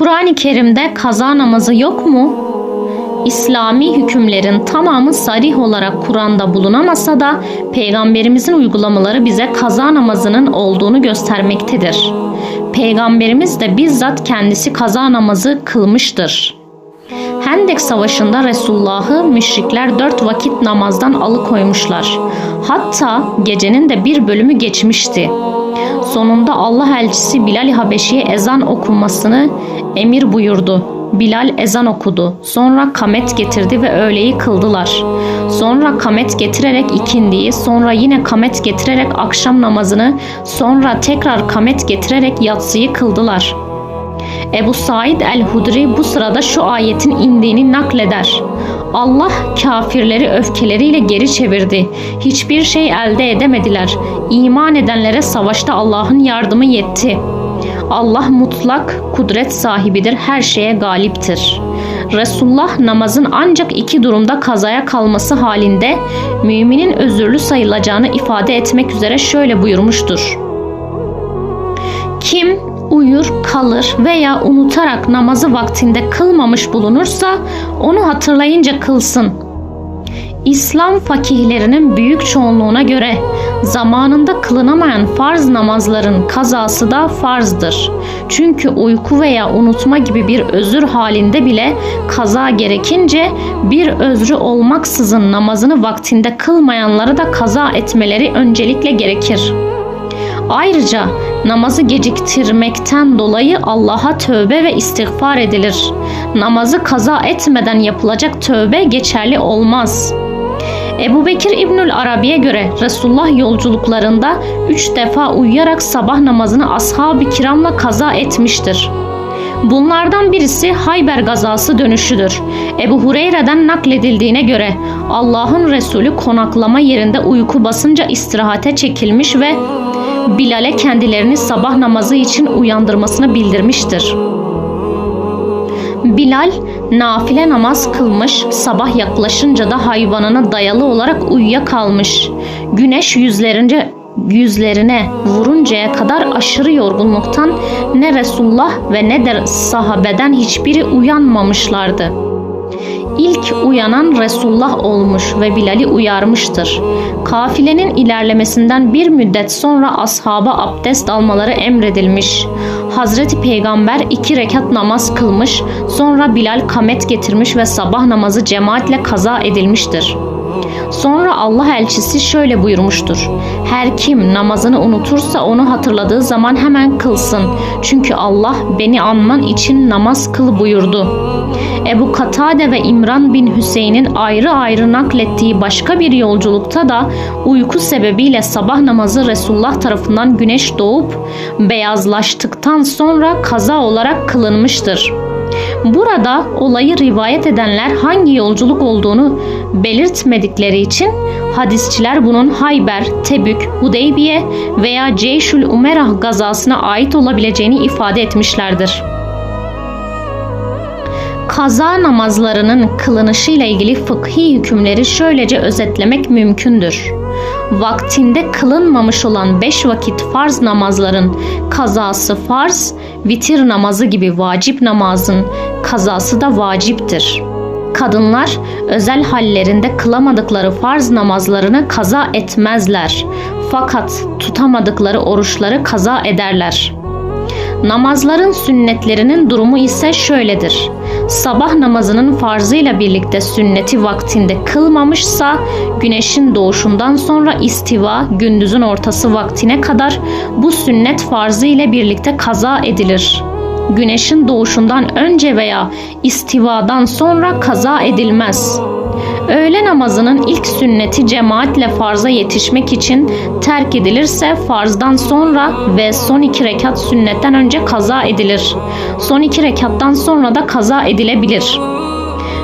Kur'an-ı Kerim'de kaza namazı yok mu? İslami hükümlerin tamamı sarih olarak Kur'an'da bulunamasa da peygamberimizin uygulamaları bize kaza namazının olduğunu göstermektedir. Peygamberimiz de bizzat kendisi kaza namazı kılmıştır. Hendek Savaşı'nda Resulullah'ı müşrikler dört vakit namazdan alıkoymuşlar. Hatta gecenin de bir bölümü geçmişti. Sonunda Allah elçisi Bilal Habeşi'ye ezan okunmasını emir buyurdu. Bilal ezan okudu. Sonra kamet getirdi ve öğleyi kıldılar. Sonra kamet getirerek ikindiyi, sonra yine kamet getirerek akşam namazını, sonra tekrar kamet getirerek yatsıyı kıldılar. Ebu Said el-Hudri bu sırada şu ayetin indiğini nakleder. Allah kafirleri öfkeleriyle geri çevirdi. Hiçbir şey elde edemediler. İman edenlere savaşta Allah'ın yardımı yetti. Allah mutlak kudret sahibidir, her şeye galiptir. Resulullah namazın ancak iki durumda kazaya kalması halinde müminin özürlü sayılacağını ifade etmek üzere şöyle buyurmuştur. Kim uyur, kalır veya unutarak namazı vaktinde kılmamış bulunursa onu hatırlayınca kılsın. İslam fakihlerinin büyük çoğunluğuna göre zamanında kılınamayan farz namazların kazası da farzdır. Çünkü uyku veya unutma gibi bir özür halinde bile kaza gerekince bir özrü olmaksızın namazını vaktinde kılmayanları da kaza etmeleri öncelikle gerekir. Ayrıca namazı geciktirmekten dolayı Allah'a tövbe ve istiğfar edilir. Namazı kaza etmeden yapılacak tövbe geçerli olmaz. Ebu Bekir İbnül Arabi'ye göre Resulullah yolculuklarında üç defa uyuyarak sabah namazını ashab-ı kiramla kaza etmiştir. Bunlardan birisi Hayber gazası dönüşüdür. Ebu Hureyre'den nakledildiğine göre Allah'ın Resulü konaklama yerinde uyku basınca istirahate çekilmiş ve Bilal'e kendilerini sabah namazı için uyandırmasını bildirmiştir. Bilal nafile namaz kılmış, sabah yaklaşınca da hayvanına dayalı olarak uyuyakalmış. Güneş yüzlerince yüzlerine vuruncaya kadar aşırı yorgunluktan ne Resulullah ve ne de sahabeden hiçbiri uyanmamışlardı. İlk uyanan Resulullah olmuş ve Bilal'i uyarmıştır. Kafilenin ilerlemesinden bir müddet sonra ashaba abdest almaları emredilmiş. Hazreti Peygamber iki rekat namaz kılmış, sonra Bilal kamet getirmiş ve sabah namazı cemaatle kaza edilmiştir. Sonra Allah elçisi şöyle buyurmuştur. Her kim namazını unutursa onu hatırladığı zaman hemen kılsın. Çünkü Allah beni anman için namaz kıl buyurdu. Ebu Katade ve İmran bin Hüseyin'in ayrı ayrı naklettiği başka bir yolculukta da uyku sebebiyle sabah namazı Resulullah tarafından güneş doğup beyazlaştıktan sonra kaza olarak kılınmıştır. Burada olayı rivayet edenler hangi yolculuk olduğunu belirtmedikleri için hadisçiler bunun Hayber, Tebük, Hudeybiye veya Ceyşül Umerah gazasına ait olabileceğini ifade etmişlerdir. Kaza namazlarının kılınışı ile ilgili fıkhi hükümleri şöylece özetlemek mümkündür. Vaktinde kılınmamış olan beş vakit farz namazların kazası farz, vitir namazı gibi vacip namazın kazası da vaciptir. Kadınlar özel hallerinde kılamadıkları farz namazlarını kaza etmezler. Fakat tutamadıkları oruçları kaza ederler. Namazların sünnetlerinin durumu ise şöyledir. Sabah namazının farzıyla birlikte sünneti vaktinde kılmamışsa güneşin doğuşundan sonra istiva gündüzün ortası vaktine kadar bu sünnet farzı ile birlikte kaza edilir. Güneşin doğuşundan önce veya istivadan sonra kaza edilmez.'' Öğle namazının ilk sünneti cemaatle farza yetişmek için terk edilirse farzdan sonra ve son iki rekat sünnetten önce kaza edilir. Son iki rekattan sonra da kaza edilebilir.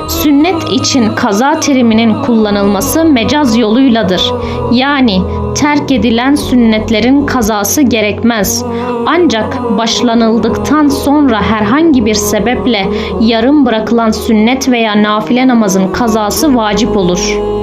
Sünnet için kaza teriminin kullanılması mecaz yoluyladır. Yani terk edilen sünnetlerin kazası gerekmez. Ancak başlanıldıktan sonra herhangi bir sebeple yarım bırakılan sünnet veya nafile namazın kazası vacip olur.''